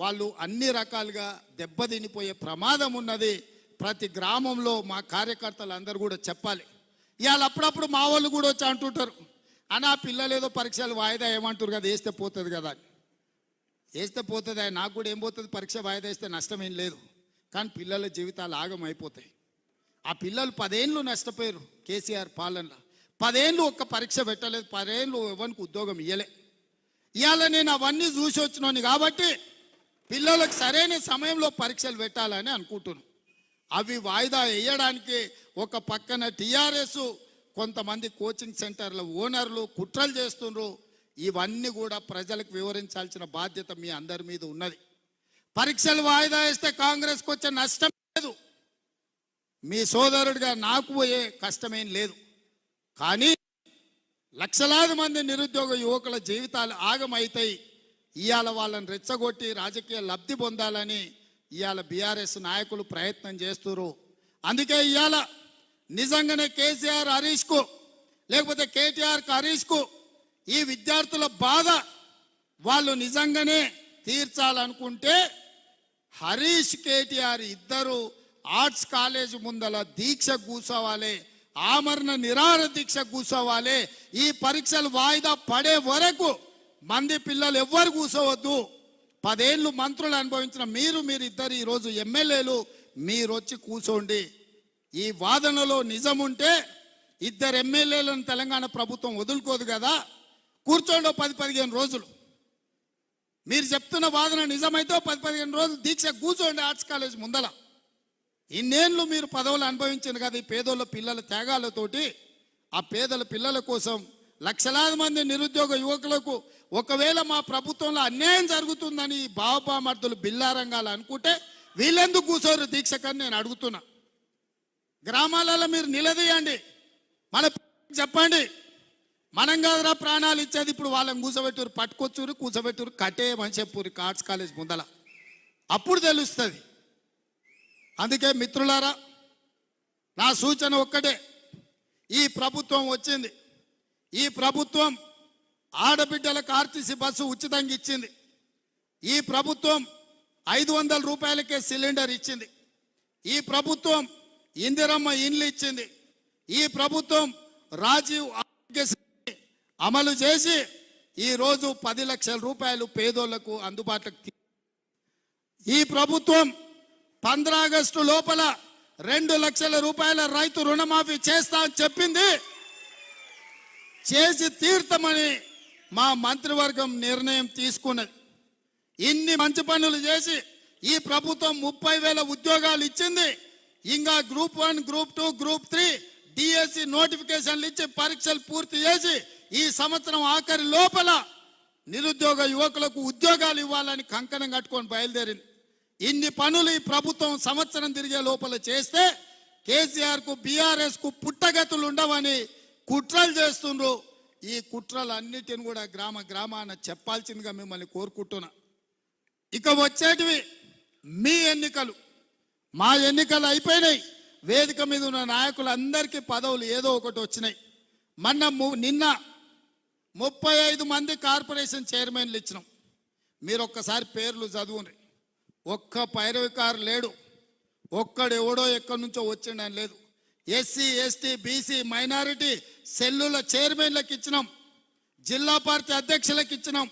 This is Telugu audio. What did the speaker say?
వాళ్ళు అన్ని రకాలుగా దెబ్బతినిపోయే ప్రమాదం ఉన్నది. ప్రతి గ్రామంలో మా కార్యకర్తలు అందరూ కూడా చెప్పాలి. ఇవాళ అప్పుడప్పుడు మా వాళ్ళు కూడా వచ్చి అంటుంటారు. అనా పిల్లలు ఏదో పరీక్షలు వాయిదా ఏమంటారు కదా వేస్తే పోతుంది కదా వేస్తే పోతుంది నాకు కూడా ఏం పోతుంది? పరీక్ష వాయిదా వేస్తే నష్టం ఏం లేదు. కానీ పిల్లల జీవితాలు ఆగం అయిపోతాయి ఆ పిల్లలు పదేళ్ళు నష్టపోయారు కేసీఆర్ పాలనలో. పదేళ్ళు ఒక్క పరీక్ష పెట్టలేదు పదేళ్ళు ఎవరికి ఉద్యోగం ఇయ్యలే. ఇవాళ నేను అవన్నీ చూసి వచ్చినాను కాబట్టి పిల్లలకు సరైన సమయంలో పరీక్షలు పెట్టాలని అనుకుంటున్నాను అవి వాయిదా వేయడానికి ఒక పక్కన టీఆర్ఎస్ కొంతమంది కోచింగ్ సెంటర్ల ఓనర్లు కుట్రలు చేస్తుండ్రు. ఇవన్నీ కూడా ప్రజలకు వివరించాల్సిన బాధ్యత మీ అందరి మీద ఉన్నది. పరీక్షలు వాయిదా వేస్తే కాంగ్రెస్కి వచ్చే నష్టం లేదు. మీ సోదరుడిగా నాకు పోయే కష్టమేం లేదు. కానీ లక్షలాది మంది నిరుద్యోగ యువకుల జీవితాలు ఆగమైతాయి. ఇవాళ వాళ్ళని రెచ్చగొట్టి రాజకీయ లబ్ధి పొందాలని ఇవాళ బీఆర్ఎస్ నాయకులు ప్రయత్నం చేస్తున్నారు అందుకే ఇవాళ నిజంగానే కేసీఆర్ హరీష్కు లేకపోతే కేటీఆర్కు హరీష్కు ఈ విద్యార్థుల బాధ వాళ్ళు నిజంగానే తీర్చాలనుకుంటే హరీష్ కేటీఆర్ ఇద్దరు ఆర్ట్స్ కాలేజ్ ముందల దీక్ష కూర్చోవాలి ఆమరణ నిరాహార దీక్ష కూర్చోవాలి ఈ పరీక్షలు వాయిదా పడే వరకు మంది పిల్లలు ఎవ్వరు కూర్చోవద్దు. పదేళ్ళు మంత్రులు అనుభవించిన మీరు మీరు ఇద్దరు ఈరోజు ఎమ్మెల్యేలు మీరు వచ్చి కూర్చోండి. ఈ వాదనలో నిజం ఉంటే ఇద్దరు ఎమ్మెల్యేలను తెలంగాణ ప్రభుత్వం వదులుకోదు కదా. కూర్చోండి పది పదిహేను రోజులు. మీరు చెప్తున్న వాదన నిజమైతే పది పదిహేను రోజులు దీక్ష కూర్చోండి ఆర్ట్స్ కాలేజ్ ముందల. ఇన్నేళ్ళు మీరు పదవులు అనుభవించారు కదా ఈ పేదోళ్ళ పిల్లల త్యాగాలతోటి. ఆ పేదల పిల్లల కోసం లక్షలాది మంది నిరుద్యోగ యువకులకు ఒకవేళ మా ప్రభుత్వంలో అన్యాయం జరుగుతుందని ఈ బావబామర్దులు బిల్లారంగాలు అనుకుంటే వీళ్ళెందుకు కూర్చోరు దీక్షకని నేను అడుగుతున్నా. గ్రామాలలో మీరు నిలదీయండి. మన చెప్పండి. మనం కాదురా ప్రాణాలు ఇచ్చేది ఇప్పుడు వాళ్ళని కూర్చోబెట్టురు పట్టుకొచ్చురు కూర్చోబెట్టురు కట్టేయమని చెప్పురు ఆర్ట్స్ కాలేజ్ ముందల. అప్పుడు తెలుస్తుంది. అందుకే మిత్రులారా నా సూచన ఒక్కటే. ఈ ప్రభుత్వం వచ్చింది. ఈ ప్రభుత్వం ఆడబిడ్డలకు ఆర్టీసీ బస్సు ఉచితంగా ఇచ్చింది. ఈ ప్రభుత్వం ఐదు వందల రూపాయలకే సిలిండర్ ఇచ్చింది. ఈ ప్రభుత్వం ఇందిరమ్మ ఇండ్లు ఇచ్చింది. ఈ ప్రభుత్వం రాజీవ్ ఆరోగ్యశ్రీ అమలు చేసి ఈరోజు పది లక్షల రూపాయలు పేదోళ్ళకు అందుబాటులోకి తీ- ఈ ప్రభుత్వం పంద్రాగస్టు లోపల రెండు లక్షల రూపాయల రైతు రుణమాఫీ చేస్తా అని చెప్పింది. చేసి తీర్థమని మా మంత్రివర్గం నిర్ణయం తీసుకున్నది. ఇన్ని మంచి పనులు చేసి ఈ ప్రభుత్వం ముప్పై వేల ఉద్యోగాలు ఇచ్చింది. ఇంకా group one group two group three DSC నోటిఫికేషన్లు ఇచ్చి పరీక్షలు పూర్తి చేసి ఈ సంవత్సరం ఆఖరి లోపల నిరుద్యోగ యువకులకు ఉద్యోగాలు ఇవ్వాలని కంకణం కట్టుకొని బయలుదేరింది. ఇన్ని పనులు ఈ ప్రభుత్వం సంవత్సరం తిరిగే లోపల చేస్తే కేసీఆర్కు బీఆర్ఎస్కు పుట్టగతులు ఉండవని కుట్రలు చేస్తుండ్రు. ఈ కుట్రలన్నిటిని కూడా గ్రామ గ్రామాన చెప్పాల్సిందిగా మిమ్మల్ని కోరుకుంటున్నా. ఇక వచ్చేటివి మీ ఎన్నికలు. మా ఎన్నికలు అయిపోయినాయి. వేదిక మీద ఉన్న నాయకులందరికీ పదవులు ఏదో ఒకటి వచ్చినాయి. మొన్న ము- నిన్న ముప్పై ఐదు మంది కార్పొరేషన్ చైర్మన్లు ఇచ్చినాం. మీరు ఒక్కసారి పేర్లు చదువుని ఒక్క పైరవికారు లేడు. ఒక్కడెవడో ఎక్కడి నుంచో వచ్చిండని లేదు. ఎస్సీ ఎస్టీ బీసీ మైనారిటీ సెల్లుల చైర్మన్లకు ఇచ్చినాం. జిల్లా పార్టీ అధ్యక్షులకు ఇచ్చినాం.